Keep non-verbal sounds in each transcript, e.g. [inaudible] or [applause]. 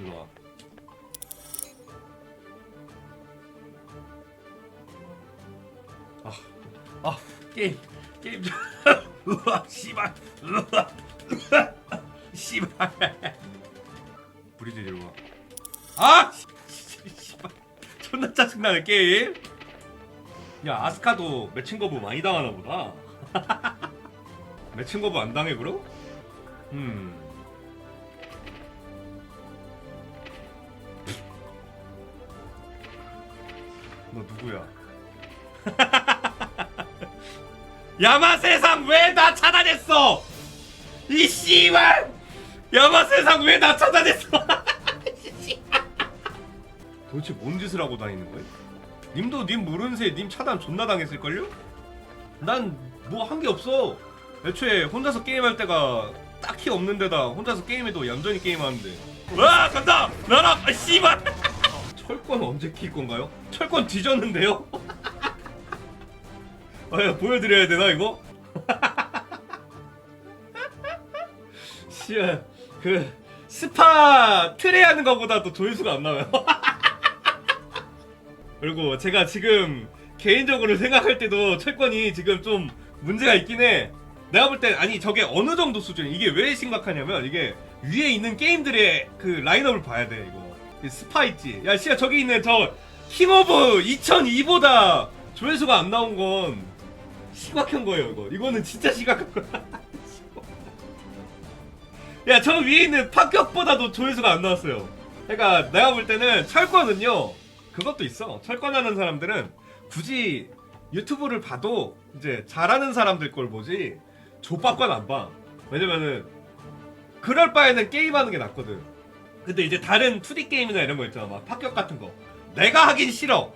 일로 와. 아, 아 게임 게임 [laughs] 좀 우와 씨발 우와 씨발 브리즈 일로 와. 아 씨, 씨발 존나 짜증나는 게임. 야 아스카도 매칭 거부 많이 당하나 보다. [laughs] 매칭 거부 안 당해 그럼? 음. 너 누구야? [laughs] 야마 세상 왜 나 차단했어? 이 씨발! 야마 세상 왜 나 차단했어? [laughs] 도대체 뭔 짓을 하고 다니는 거야? 님도 님 모르는 새에 님 차단 존나 당했을걸요? 난 뭐 한 게 없어. 애초에 혼자서 게임할 때가 딱히 없는 데다 혼자서 게임해도 얌전히 게임하는데. 와 간다! 나랑 아 씨발! 철권 언제 킬 건가요? 철권 뒤졌는데요? [laughs] 아야 보여드려야 되나 이거? [laughs] 씨야 그 스파 트레 하는 것보다도 조회수가 안 나와요. [laughs] 그리고 제가 지금 개인적으로 생각할 때도 철권이 지금 좀 문제가 있긴 해. 내가 볼 땐 아니 저게 어느 정도 수준 이게 왜 심각하냐면 이게 위에 있는 게임들의 그 라인업을 봐야 돼 이거 이 스파 있지. 야 씨야 저기 있는 저 킹오브 2002보다 조회수가 안 나온 건 심각한 거예요 이거. 이거는 진짜 심각한 거야. [laughs] 야 저 위에 있는 파격보다도 조회수가 안 나왔어요. 그러니까 내가 볼 때는 철권은요 그것도 있어. 철권하는 사람들은 굳이 유튜브를 봐도 이제 잘하는 사람들 걸 보지 족밥관 안 봐. 왜냐면은 그럴 바에는 게임하는 게 낫거든. 근데 이제 다른 2D 게임이나 이런 거 있잖아. 막 파격 같은 거. 내가 하긴 싫어.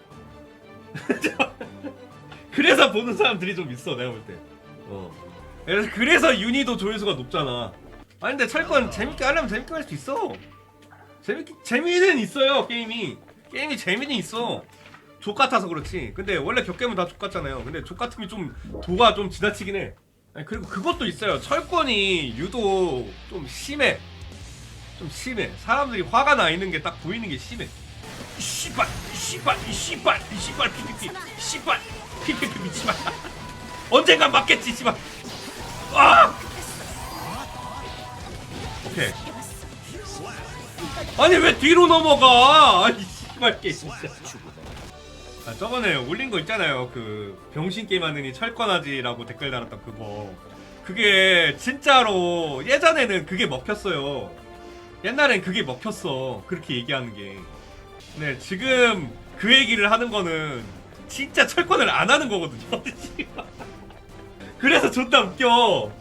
[laughs] 그래서 보는 사람들이 좀 있어. 내가 볼 때. 어. 그래서 그래서 윤희도 조회수가 높잖아. 아니 근데 철권 재밌게 하려면 재밌게 할 수 있어. 재밌게 재미는 있어요 게임이. 게임이 재미는 있어. 족 같아서 그렇지. 근데 원래 격겜은 다 족 같잖아요. 근데 족 같은 게 좀 도가 좀 지나치긴 해. 아니, 그리고 그것도 있어요. 철권이 유독 좀 심해. 좀 심해. 사람들이 화가 나 있는 게 딱 보이는 게 심해. 이 씨발, 이 씨발, 이 씨발, 이 씨발, 피피피, 씨발, 피피피, 씨발. 언젠간 맞겠지, 씨발. 아! 오케이. 아니 왜 뒤로 넘어가? 아니 씨발 게 진짜. 아, 저번에 올린 거 있잖아요. 그 병신 게임 하느니 철권하지라고 댓글 달았던 그거. 그게 진짜로 예전에는 그게 먹혔어요. 옛날엔 그게 먹혔어. 그렇게 얘기하는 게. 네, 지금 그 얘기를 하는 거는 진짜 철권을 안 하는 거거든요. [laughs] 그래서 존나 웃겨.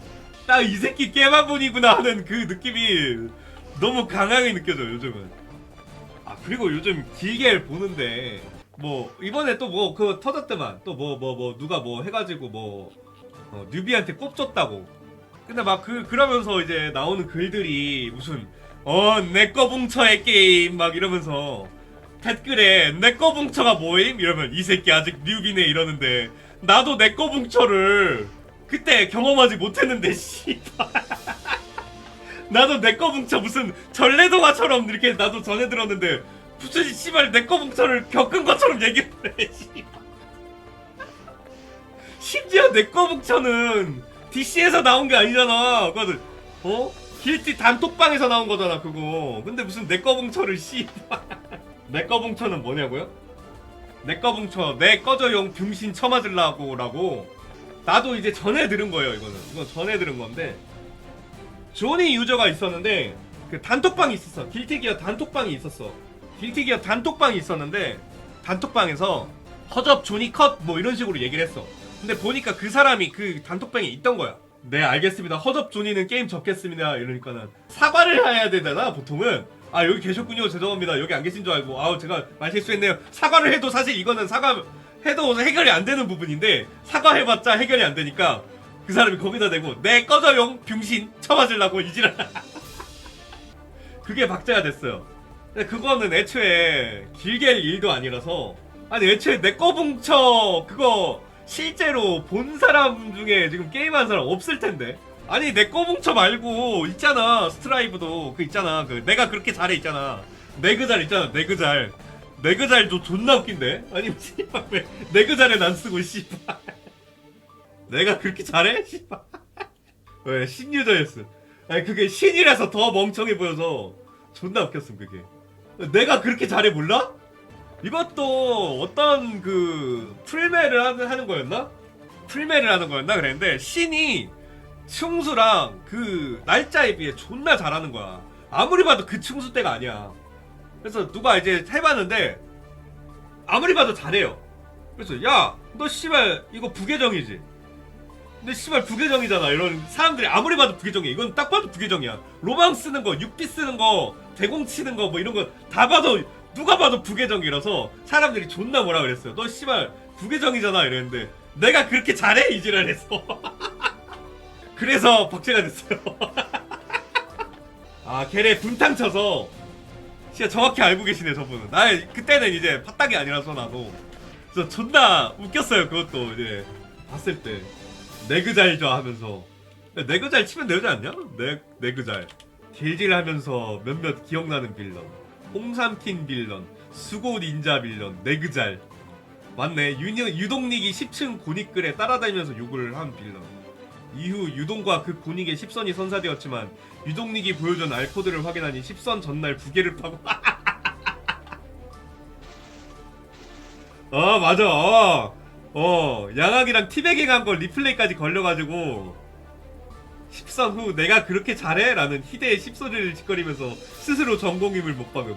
딱 이 새끼 깨마분이구나 하는 그 느낌이 너무 강하게 느껴져요, 요즘은. 아, 그리고 요즘 길게 보는데 뭐 이번에 또 뭐 그 터졌더만 또 뭐 뭐 뭐 누가 뭐 해가지고 뭐 어, 뉴비한테 꼽줬다고 근데 막 그 그러면서 이제 나오는 글들이 무슨 어 내꺼 붕쳐의 게임 막 이러면서. 댓글에 내꺼 붕쳐가 뭐임? 이러면 이 새끼 아직 뉴비네 이러는데. 나도 내꺼 붕쳐를 그때 경험하지 못했는데 [laughs] 씨발. 나도 내꺼 붕쳐 무슨 전래동화처럼 이렇게 나도 전해 들었는데 무슨 씨발 내꺼 붕쳐를 겪은 것처럼 얘기를 해. 심지어 내꺼 붕쳐는 DC에서 나온 게 아니잖아. 그거는 어? 길티 단톡방에서 나온 거잖아 그거. 근데 무슨 내꺼 붕쳐를 씨발 [laughs] 내꺼 붕쳐는 뭐냐고요? 내꺼 붕쳐 내 꺼져용 병신 쳐맞으려고 라고. 나도 이제 전에 들은 거예요 이거는. 이건 전에 들은 건데. 조니 유저가 있었는데 그 단톡방이 있었어. 길티기어 단톡방이 있었어. 길티기어 단톡방이 있었는데 단톡방에서 허접 조니 컷 뭐 이런 식으로 얘기를 했어. 근데 보니까 그 사람이 그 단톡방에 있던 거야 네 알겠습니다. 허접 조니는 게임 접겠습니다. 이러니까는 사과를 해야 되잖아 보통은. 아 여기 계셨군요. 죄송합니다. 여기 안 계신 줄 알고. 아우 제가 말실수했네요. 사과를 해도 사실 이거는 사과 해도 해결이 안 되는 부분인데 사과해봤자 해결이 안 되니까 그 사람이 거기다 대고 내 꺼져용 병신 쳐맞으려고 이지랄. [laughs] 그게 박제가 됐어요. 근데 그거는 애초에 길게 할 일도 아니라서. 아니 애초에 내 꺼붕쳐. 그거 실제로 본 사람 중에 지금 게임한 사람 없을 텐데. 아니 내 꺼붕쳐 말고 있잖아 스트라이브도. 그 있잖아 그 내가 그렇게 잘해 있잖아. 내그잘 있잖아 내그잘. 내그잘도 존나 웃긴데? 아니 씨발 왜 내그잘에 난 쓰고 씨발. 내가 그렇게 잘해? 씨발. 왜 신유저였어. 아니 그게 신이라서 더 멍청해 보여서 존나 웃겼음 그게. 내가 그렇게 잘해 몰라? 이것도 어떤 그 풀메를 하는, 거였나? 풀메를 하는 거였나 그랬는데 신이 충수랑 그 날짜에 비해 존나 잘하는 거야. 아무리 봐도 그 충수 때가 아니야. 그래서 누가 이제 해봤는데 아무리 봐도 잘해요. 그래서 야 너 씨발 이거 부계정이지. 근데 씨발 부계정이잖아. 이런 사람들이 아무리 봐도 부계정이야. 이건 딱 봐도 부계정이야. 로망 쓰는 거, 육비 쓰는 거, 대공 치는 거 뭐 이런 거 다 봐도 누가 봐도 부계정이라서 사람들이 존나 뭐라 그랬어요. 너 씨발 부계정이잖아 이랬는데 내가 그렇게 잘해 이지랄 했어. [laughs] 그래서 박제가 됐어요. [laughs] 아 걔네 분탕 쳐서 진짜 정확히 알고 계시네 저분은. 나 그때는 이제 팟딱이 아니라서 나도 그래서 존나 웃겼어요 그것도 이제 봤을 때 내그잘죠 하면서 내그잘 치면 되지 않냐? 내 내그잘 딜질하면서 몇몇 기억나는 빌런 홍삼킨 빌런 수고 닌자 빌런 내그잘. 맞네 유니, 유동닉이 10층 고닉글에 따라다니면서 욕을 한 빌런. 이후 유동과 그 고닉의 10선이 선사되었지만 유동닉이 보여준 알코드를 확인하니 10선 전날 부계를 파고. [laughs] 어 맞아. 어, 어 양악이랑 티베깅 한거 리플레이까지 걸려가지고 10선 후 내가 그렇게 잘해? 라는 희대의 10소리를 짓거리면서 스스로 전공임을 못 박음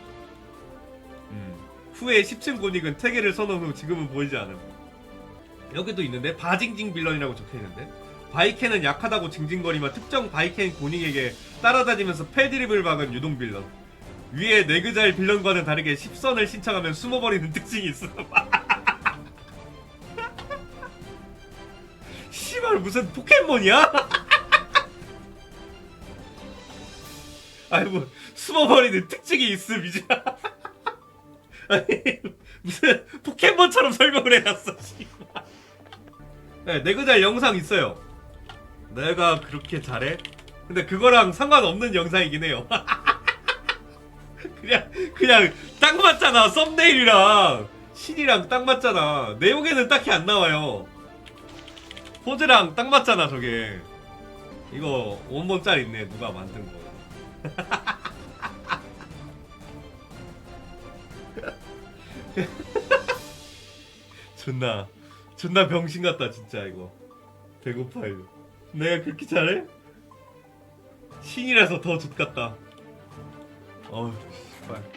음. 후에 10층 고닉은 태계를 선언 후 지금은 보이지 않음 여기도 있는데 바징징 빌런이라고 적혀있는데 바이켄은 약하다고 징징거리며 특정 바이켄 고닉에게 따라다니면서 패드립을 박은 유동 빌런 위에 네그잘 빌런과는 다르게 10선을 신청하면 숨어버리는 특징이 있어 [laughs] 씨발 무슨 포켓몬이야? [laughs] 아니 뭐 숨어버리는 특징이 있음 이제. [laughs] 아니 무슨 포켓몬처럼 설명을 해놨어 네, 네그잘 영상 있어요. 내가 그렇게 잘해? 근데 그거랑 상관없는 영상이긴 해요. [laughs] 그냥 그냥 딱 맞잖아 썸네일이랑. 신이랑 딱 맞잖아. 내용에는 딱히 안 나와요. 포즈랑 딱 맞잖아 저게. 이거 원본짤 있네 누가 만든 거 존나 존나 병신 같다 진짜 이거. 배고파 이거 내가 그렇게 잘해? 신이라서 더 좋같다. 어우 씨발